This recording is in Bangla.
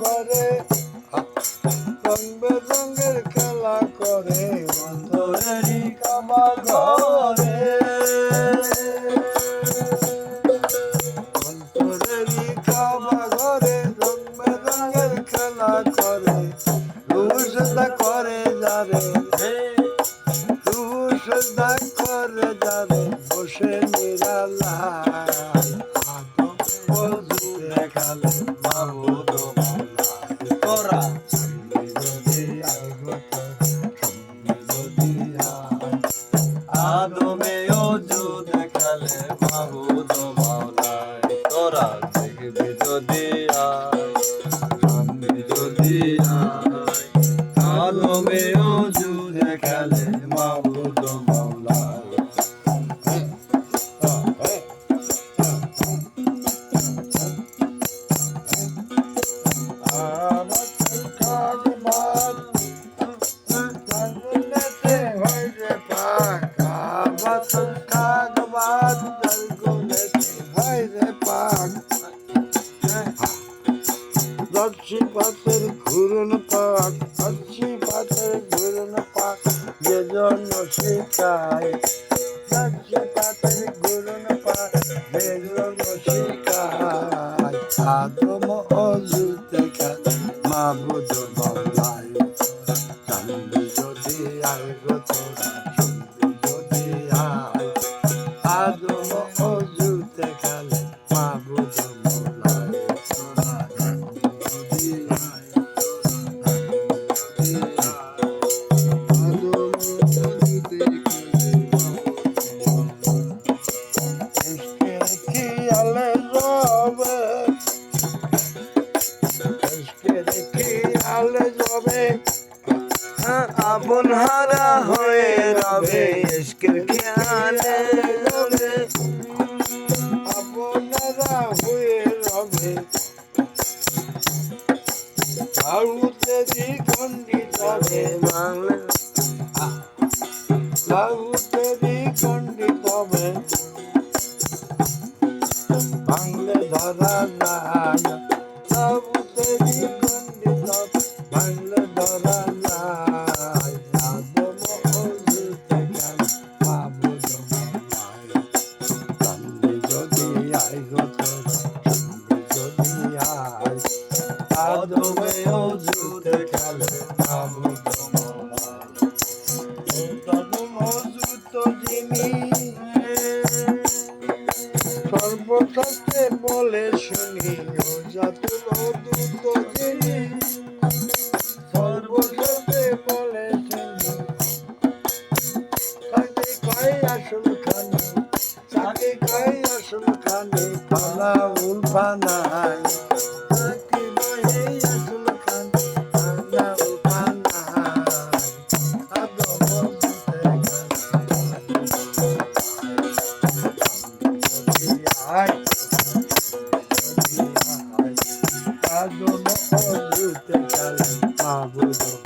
ঘরে রং বেরঙের খেলা করে অন্তরাজি কাবা ঘরে। নিরালায় দেখালে মাহবুব তোরা যদি আগত যদি আয় আদমেও জুতে খেলে মাহবুব মাওলায় তোরা দেখবি যদি শুনবি যদি আয় আদমেও জুতে লক্ষ্মী পাতের ঘুরন পাক লক্ষ্মী পাতের ঘুরন পাক, যে জন্য শিখায় লক্ষ্মী পাতের ঘুরন পাক, যে জন্য শিখায় আদম অজুতে খায় মাবুদ মৌলায় চান্দি যদি আয় গো তোরা চান্দি যদি আয়। আদম অজুতে আপন হারা হয়ে রবে ইশকের খেয়ালে রবে। আপনারা হয়ে রবে। বাহুতেরই খণ্ডিত হবে। বাংলা বাহুতেরই খণ্ডিত হবে। বাংলে ধরা যায় বাহুতেরই খণ্ডিত বাংলে সর্বশাস্ত্রে বলে শুনি জাতুল অদূত যিনি। সর্বশাস্ত্রে বলে শুনি তাকে কয় আসল খানি তাকে কয় আসল খানি, পালা উল্পানায় তাকে হলুদ কালো মাবুদো